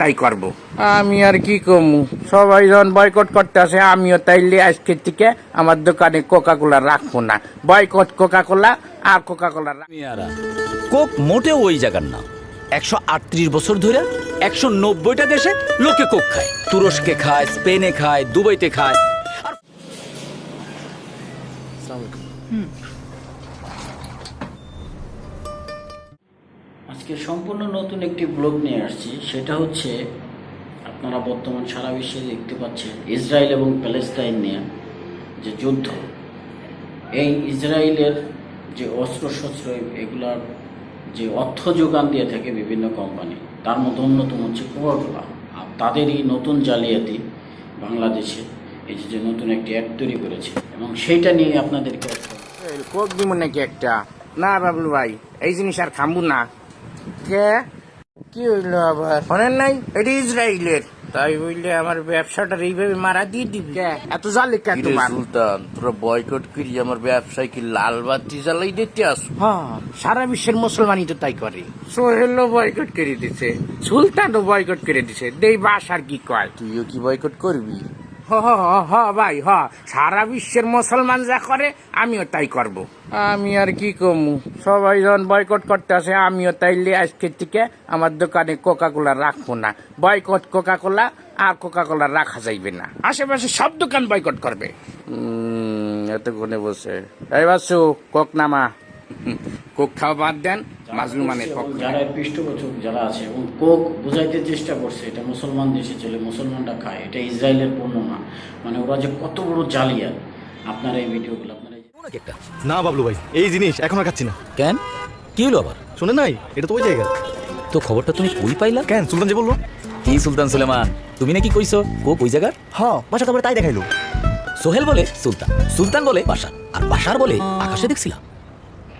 তাই করব। আমি আর কি কমু? সবাই যখন বয়কট করতে আসে আমিও তাইলে আজকের থেকে আমার দোকানে কোকা কোলা রাখব না। বয়কট কোকা কোলা আর কোকা কোলা কোক মোটেও ওই জায়গার না। একশো আটত্রিশ বছর ধরে একশো নব্বইটা দেশে লোকে কোক খায়। তুরস্কে খায় স্পেনে খায় দুবাইতে খায়। আজকে সম্পূর্ণ নতুন একটি ব্লগ নিয়ে আসছি। সেটা হচ্ছে, আপনারা বর্তমান সারা বিশ্বে দেখতে পাচ্ছেন ইসরায়েল এবং প্যালেস্তাইন নিয়ে যে যুদ্ধ। এই ইসরায়েলের যে অস্ত্রশস্ত্র, এগুলার যে অর্থ যোগান দিয়ে থাকে বিভিন্ন কোম্পানি, তার মধ্যে অন্যতম হচ্ছে কোকাকোলা আর তাদেরই নতুন জালিয়াতি বাংলাদেশে, এই যে- নতুন একটি অ্যাড তৈরি করেছে। এবং সেইটা নিয়ে আপনাদেরকে কোক নাকি একটা? না বাবলু ভাই, এই জিনিস আর খামবো না। কে? কি হইল আবার? শোনেন নাই এটি ইসরায়েলের তাই বললে আমার ব্যবসাটা এইভাবে মারা দিয়ে দিবি। এত জালি কে কিরে তোমার? সুলতান তোরা বয়কট করি আমার ব্যবসায় কি লাল বাতি জ্বালাই দিতে আস? হ্যাঁ সারা বিশ্বের মুসলমানই তো তাই করে। সোহেলও বয়কট করে দিছে সুলতানও বয়কট করে দিছে দেই বাস আর কি কয়? তুইও কি বয়কট করবি? হ হ হ, ভাই হ। সারা বিশ্বের মুসলমান যা করে আমিও তাই করব। আমি আর কি কমু সবাই যখন বয়কট করতে আসে আমিও তাইলে আজকের থেকে আমার দোকানে কোকা কোলা রাখব না। বয়কট কোকা কোলা আর কোকা কোলা রাখা যাইবে না। আশেপাশে সব দোকান বয়কট করবে। উম, এতক্ষণে বসে। এই বাসু কোক নামা। কোক খাওয়া বাদ দেন মাজলুমানের পক্ষে যারা পৃষ্ঠপোষক যারা আছে এবং কোক বুঝাইতে চেষ্টা করছে এটা মুসলমান দেশে চলে মুসলমানরা খায় এটা ইসরায়েলের পণ্য না। মানে ওরা যে কত বড় জালিয়াত। আপনারা এই ভিডিওগুলো আপনারা একটা? না বাবলু ভাই এই জিনিস এখন আর খাচ্ছি না। কেন? কি হলো আবার? শোনে নাই এটা তো ওই জায়গা। তো খবরটা তুমি কই পাইলা? কেন সুলতান যে বলল? কি সুলতান সুলেমান? তুমি নাকি কইছো কোক ওই জায়গার? হ্যাঁ বাসা তারপরে তাই দেখাইলো। সোহেল বলে সুলতান সুলতান বলে বাসার আর বাসার বলে আকাশে দেখছিলাম।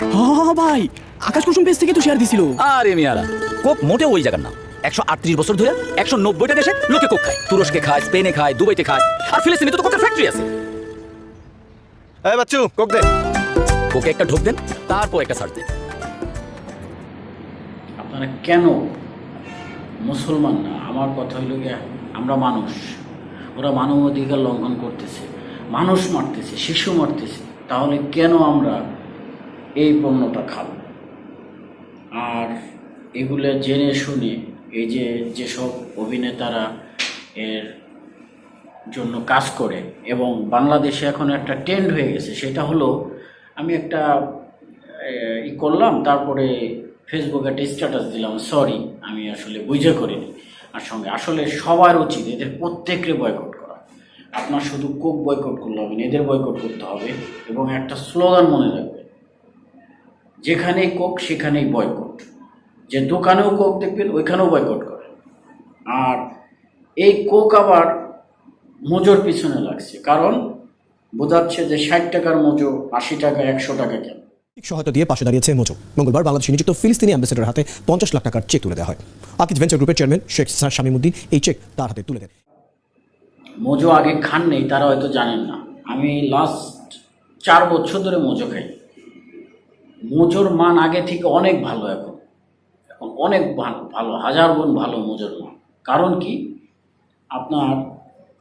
হ্যাঁ ভাই আকাশ কুসুম পেজ থেকে তো শেয়ার দিছিল। আরে মিয়ারা কোক মোটেও ওই জায়গার না। একশো আটত্রিশ বছর ধরে একশো নব্বইটা দেশে লোকে কোক খায়। তুরস্কে খায় স্পেনে খায় দুবাইতে খায়। আর ফিলিস্তিনে তো কোকের ফ্যাক্টরি আছে। এই বাচ্চু কোক দে। কোকে একটা ঢোক দেন তারপর একটা সার্চ দেন। আপনারা কেন মুসলমান না? আমার কথা হইল গিয়া আমরা মানুষ। ওরা মানব অধিকার লঙ্ঘন করতেছে। মানুষ মারতেছে শিশু মারতেছে। তাহলে কেন আমরা এই পণ্যটা খাব। আর এগুলো জেনে শুনে এই যে, যেসব অভিনেতারা এর জন্য কাজ করে এবং বাংলাদেশে এখন একটা ট্রেন্ড হয়ে গেছে, সেটা হলো আমি একটা ই করলাম, তারপরে ফেসবুকে একটা স্ট্যাটাস দিলাম সরি আমি আসলে বুঝে করিনি। আর সঙ্গে, আসলে সবার উচিত এদের প্রত্যেককে বয়কট করা। আপনার শুধু কোক বয়কট করলে হবে না, এদের বয়কট করতে হবে এবং একটা স্লোগান মনে রাখবেন যেখানেই কোক সেখানেই বয়কট যে দোকানেও কোক দেখবেন ওইখানেও বয়কট করে। আর এই কোক আবার মোজোর পিছনে লাগছে। কারণ বোঝাচ্ছে যে ষাট টাকার মোজো আশি টাকা একশো টাকা কেন? সহায়তা দিয়ে পাশে দাঁড়িয়েছে মোজো। মঙ্গলবার বাংলাদেশে নিযুক্ত ফিলিস্তিনি অ্যাম্বাসেডার হাতে পঞ্চাশ লাখ টাকার চেক তুলে দেওয়া হয়। আকিজ ভেঞ্চার গ্রুপের চেয়ারম্যান শেখ শামিমুদ্দিন এই চেক তার হাতে তুলে দেন। মোজো আগে খান নেই তারা হয়তো জানেন না। আমি লাস্ট চার বছর ধরে মোজো খাই। মোজোর মান আগে থেকে অনেক ভালো এখন। এখন অনেক ভালো ভালো, হাজার গুণ ভালো মোজোর মান। কারণ কি? আপনার,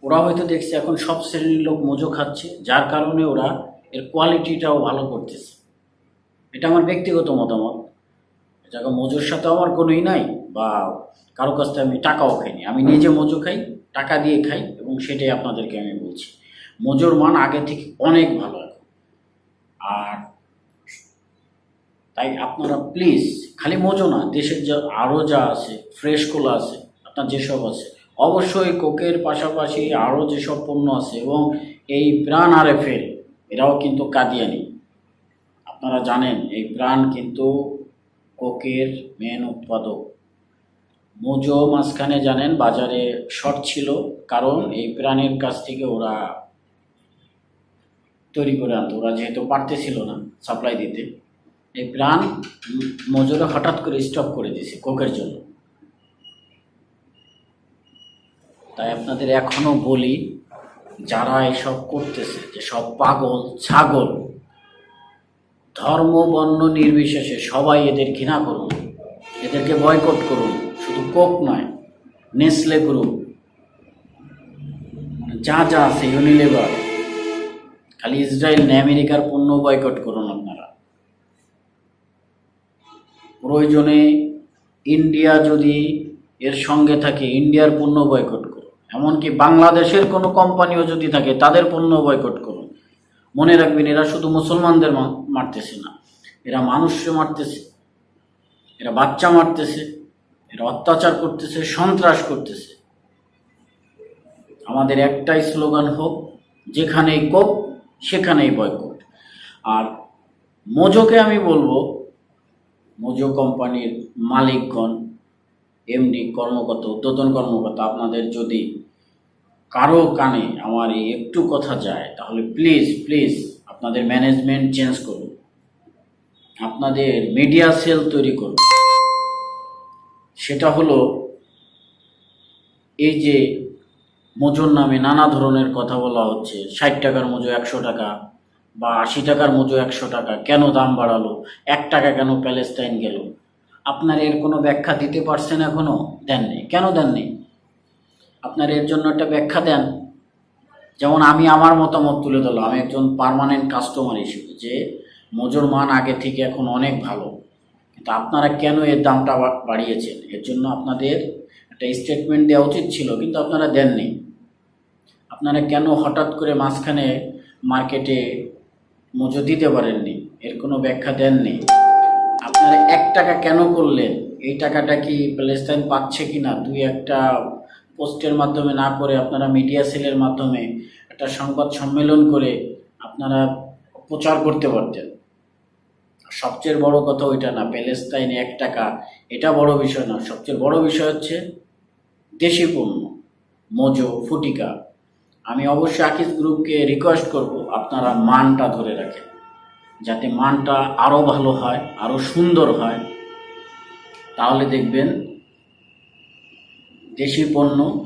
ওরা হয়তো দেখছে এখন সব শ্রেণির লোক মোজো খাচ্ছে, যার কারণে ওরা এর কোয়ালিটিটাও ভালো করতেছে। এটা আমার ব্যক্তিগত মতামত। জায়গা মজুর সাথে আমার কোনোই নাই, বা কারও কাছ থেকে আমি টাকাও খাইনি। আমি নিজে মজু খাই, টাকা দিয়ে খাই, এবং সেটাই আপনাদেরকে আমি বলছি। মজুর মান আগে থেকে অনেক ভালো আর তাই আপনারা প্লিজ খালি মজো না, দেশের যা আরও যা আছে ফ্রেশ কোলা আছে, আপনার যেসব আছে, অবশ্যই কোকের পাশাপাশি আরও যেসব পণ্য আছে এবং এই প্রাণ আর এফের এরাও কিন্তু কাদিয়ানি। আপনারা জানেন, এই প্রাণ কিন্তু কোকের মেন উৎপাদক। মোজো মাঝখানে জানেন, বাজারে শর্ট ছিল, কারণ এই প্রাণের কাছ থেকে ওরা তৈরি করে আনতো। ওরা যেহেতু পারতেছিল না সাপ্লাই দিতে। এই প্রাণ মজুরে হঠাৎ করে স্টপ করে দিয়েছে কোকের জন্য। তাই আপনাদের এখনও বলি, যারা এসব করতেছে, যে সব পাগল, ছাগল, ধর্ম, বর্ণ নির্বিশেষে সবাই এদের ঘৃণা করুন, এদেরকে বয়কট করুন, শুধু কোক নয় নেসলে গ্রুপ যা যা আছে ইউনিলেভার খালি ইসরায়েল না আমেরিকার পণ্য বয়কট করুন আপনারা। প্রয়োজনে ইন্ডিয়া যদি এর সঙ্গে থাকে, ইন্ডিয়ার পণ্য বয়কট করুন। এমনকি বাংলাদেশের কোনো কোম্পানিও যদি থাকে, তাদের পণ্য বয়কট করুন। মনে রাখবেন, এরা শুধু মুসলমানদের মারতেছে না, এরা মানুষকে মারতেছে, এরা বাচ্চা মারতেছে, এরা অত্যাচার করতেছে, সন্ত্রাস করতেছে। আমাদের একটাই স্লোগান হোক, যেখানেই কোপ সেখানেই বয়কট। আর মোজোকে আমি বলব মোজো কোম্পানির মালিকগণ, এমডি, কর্মকর্তা, উদ্বোধন কর্মকর্তা, আপনাদের যদি কারও কানে আমার এই একটু কথা যায়, তাহলে প্লিজ প্লিজ আপনাদের ম্যানেজমেন্ট চেঞ্জ করুন। আপনাদের মিডিয়া সেল তৈরি করুন। সেটা হলো এই যে মজুর নামে নানা ধরনের কথা বলা হচ্ছে, ষাট টাকার মজুর, একশো টাকা বা আশি টাকার মজু একশো টাকা কেন দাম বাড়ালো? এক টাকা কেন প্যালেস্টাইন গেল? আপনার এর কোনো ব্যাখ্যা দিতে পারছেন এখনও? দেননি। কেন দেননি? আপনার এর জন্য একটা ব্যাখ্যা দেন। যেমন আমি আমার মতামত তুলে ধরলাম। আমি একজন পার্মানেন্ট কাস্টমার হিসেবে যে মজুর মান আগে থেকে এখন অনেক ভালো। কিন্তু আপনারা কেন এর দামটা বাড়িয়েছেন? এর জন্য আপনাদের একটা স্টেটমেন্ট দেওয়া উচিত ছিল, কিন্তু আপনারা দেননি। আপনারা কেন হঠাৎ করে মাঝখানে মার্কেটে মজুদ দিতে পারেননি, এর কোনো ব্যাখ্যা দেননি। আপনারা এক টাকা কেন করলেন? এই টাকাটা কি প্যালেস্তাইন পাচ্ছে কি না দুই একটা পোস্টের মাধ্যমে না করে আপনারা মিডিয়া সেলের মাধ্যমে একটা সংবাদ সম্মেলন করে আপনারা প্রচার করতে পারতেন। সবচেয়ে বড় কথা ওইটা না প্যালেস্তাইনে এক টাকা, এটা বড় বিষয় না। সবচেয়ে বড় বিষয় হচ্ছে দেশি পণ্য, মোজো, ফুটিকা। আমি অবশ্যই আকিস গ্রুপকে রিকোয়েস্ট করব, আপনারা মানটা ধরে রাখেন। যাতে মানটা আরও ভালো হয় আরও সুন্দর হয়। তাহলে দেখবেন, দেশি পণ্য,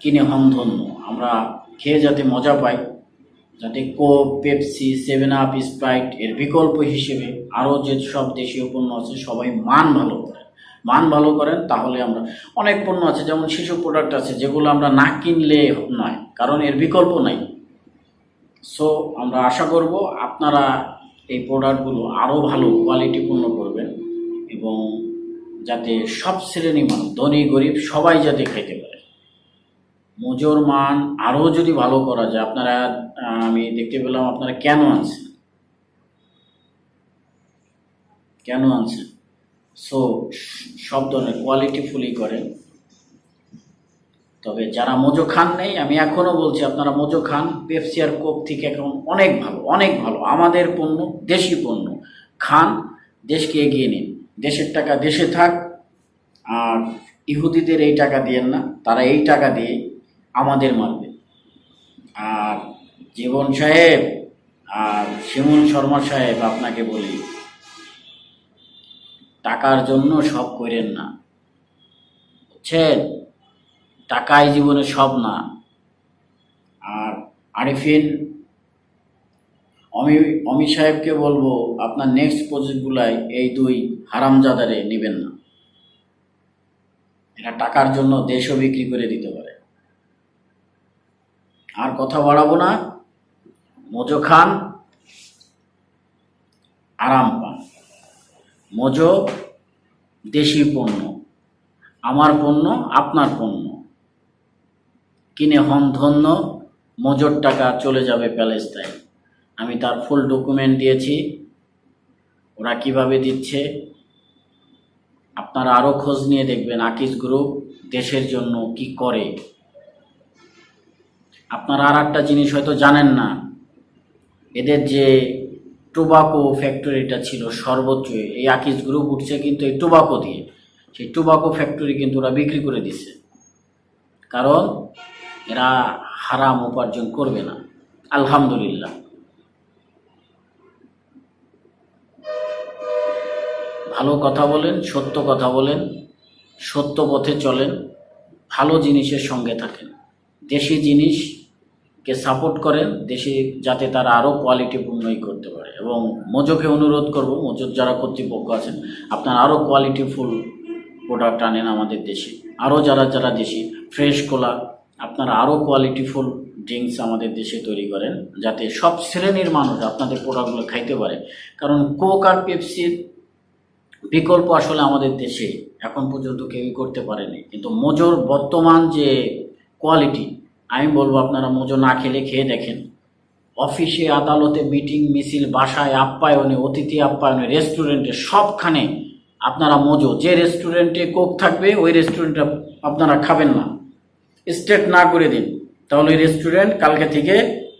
কিনে হম ধন্য। আমরা খেয়ে যাতে মজা পাই, যাতে Coke, Pepsi Seven Up Sprite এর বিকল্প হিসেবে আরও যে সব দেশীয় পণ্য আছে, সবাই মান ভালো। মান ভালো করেন, তাহলে আমরা, অনেক পণ্য আছে, যেমন শিশু প্রোডাক্ট আছে, যেগুলো আমরা না কিনলে নয়, কারণ এর বিকল্প নাই। সো আমরা আশা করব আপনারা এই প্রোডাক্টগুলো আরও ভালো কোয়ালিটিপূর্ণ করবেন এবং যাতে সব শ্রেণি মানুষ, ধনী, গরিব সবাই যাতে খাইতে পারে। মজুর মান আরও যদি ভালো করা যায়, আপনারা, আমি দেখতে পেলাম আপনারা কেন আনছেন? কেন আনছেন? সো সব ধরনের কোয়ালিটি ফুলি করেন তবে যারা মোজো খান নেই, আমি এখনও বলছি আপনারা মোজো খান। পেপসি আর কোক থেকে এখন অনেক ভালো অনেক ভালো। আমাদের পণ্য দেশি পণ্য। খান, দেশকে এগিয়ে নিন। দেশের টাকা দেশে থাক। আর ইহুদিদের এই টাকা দিয়েন না, তারা এই টাকা দিয়ে আমাদের মারবে। আর জীবন সাহেব, আর শিমুল শর্মা সাহেব, আপনাকে বলি টাকার জন্য সব করেন না। বুঝছেন? টাকাই জীবনে সব না। আর আরিফিন, অমি অমি সাহেবকে বলব, আপনার নেক্সট প্রজেক্টগুলাই এই দুই হারামজাদারে নেবেন না। এরা টাকার জন্য দেশও বিক্রি করে দিতে পারে। আর কথা বাড়াবো না। মজো খান আরাম পান। মজো, দেশি পণ্য, আমার পণ্য, আপনার পণ্য। কিনে হন ধন্য, মজুর টাকা চলে যাবে প্যালেস্তাইন আমি তার ফুল ডকুমেন্ট দিয়েছি। ওরা কীভাবে দিচ্ছে? আপনারা আরও খোঁজ নিয়ে দেখবেন আকিস গ্রুপ দেশের জন্য কি করে। আপনারা আর একটা জিনিস হয়তো জানেন না। এদের যে টোবাকো ফ্যাক্টরিটা ছিল সর্বোচ্চ এই আকিস গ্রুপ উঠছে কিন্তু এই টোবাকো দিয়ে। সেই টোবাকো ফ্যাক্টরি কিন্তু ওরা বিক্রি করে দিচ্ছে কারণ এরা হারাম উপার্জন করবে না। আলহামদুলিল্লাহ। ভালো কথা বলেন, সত্য কথা বলেন, সত্য পথে চলেন, ভালো জিনিসের সঙ্গে থাকেন। দেশি জিনিসকে সাপোর্ট করেন দেশে যাতে তারা আরও কোয়ালিটিপূর্ণই করতে পারে। এবং মজোকে অনুরোধ করব, মজুর যারা কর্তৃপক্ষ আছেন, আপনারা আরও কোয়ালিটিফুল প্রোডাক্ট আনেন আমাদের দেশে। আরও যারা যারা দেশি ফ্রেশ কোলা আপনারা আরও কোয়ালিটিফুল ড্রিঙ্কস আমাদের দেশে তৈরি করেন, যাতে সব শ্রেণির মানুষ আপনাদের প্রোডাক্টগুলো খাইতে পারে। কারণ কোক আর পেপসির বিকল্প আসলে আমাদের দেশে এখন পর্যন্ত কেউই করতে পারেনি। কিন্তু মোজোর বর্তমান যে কোয়ালিটি আমি বলব আপনারা মোজো না খেলে খেয়ে দেখেন। অফিসে আদালতে মিটিং, মিছিল, বাসায় আপ্যায়নে, অতিথি আপ্যায়নে, রেস্টুরেন্টে সবখানে আপনারা মজো যে রেস্টুরেন্টে কোক থাকবে, ওই রেস্টুরেন্টে আপনারা খাবেন না। স্টেট না করে দিন। তাহলে ওই রেস্টুরেন্ট কালকে থেকে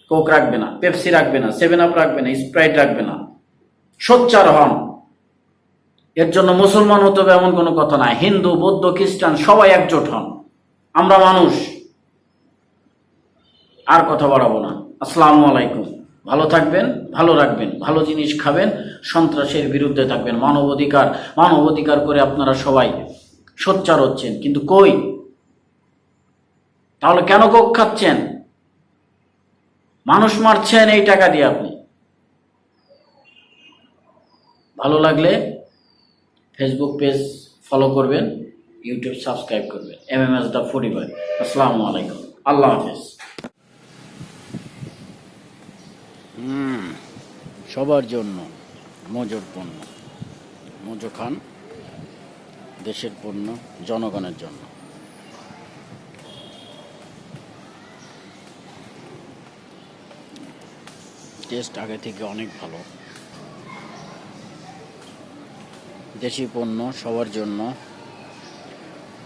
কোক রাখবে না, পেপসি রাখবে না, সেভেন আপ রাখবে না, স্প্রাইট রাখবে না। সোচ্চার হন। এর জন্য মুসলমান হতে হবে এমন কোনো কথা নাই হিন্দু, বৌদ্ধ, খ্রিস্টান সবাই একজোট হন। আমরা মানুষ। আর কথা বাড়াবো না। আসসালামু আলাইকুম। ভালো থাকবেন, ভালো রাখবেন, ভালো জিনিস খাবেন, সন্ত্রাসের বিরুদ্ধে থাকবেন। মানব অধিকার মানব অধিকার করে আপনারা সবাই সোচ্চার হচ্ছেন। কিন্তু কই? তাহলে কেন কোক খাচ্ছেন? মানুষ মারছেন এই টাকা দিয়ে আপনি। ভালো লাগলে ফেসবুক পেজ ফলো করবেন ইউটিউব সাবস্ক্রাইব করবেন। M M S the boy আসসালামু আলাইকুম। আল্লাহ হাফেজ। সবার জন্য মজুর পণ্য। মজু খান দেশের পণ্য, জনগণের জন্য। টেস্ট আগে থেকে অনেক ভালো। দেশি পণ্য সবার জন্য।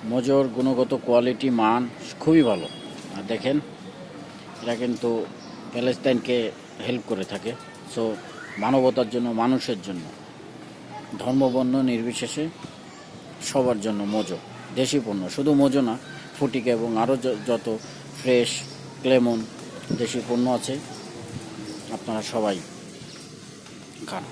মজুর, গুণগত কোয়ালিটি, মান খুবই ভালো। আর দেখেন, এরা কিন্তু প্যালেস্তাইনকে হেল্প করে থাকে। সো মানবতার জন্য, মানুষের জন্য, ধর্মবর্ণ নির্বিশেষে সবার জন্য মজো, দেশি পণ্য। শুধু মজো না, ফুটিকা এবং আরও যত ফ্রেশ ক্লেমন দেশি পণ্য আছে, আপনারা সবাই খান।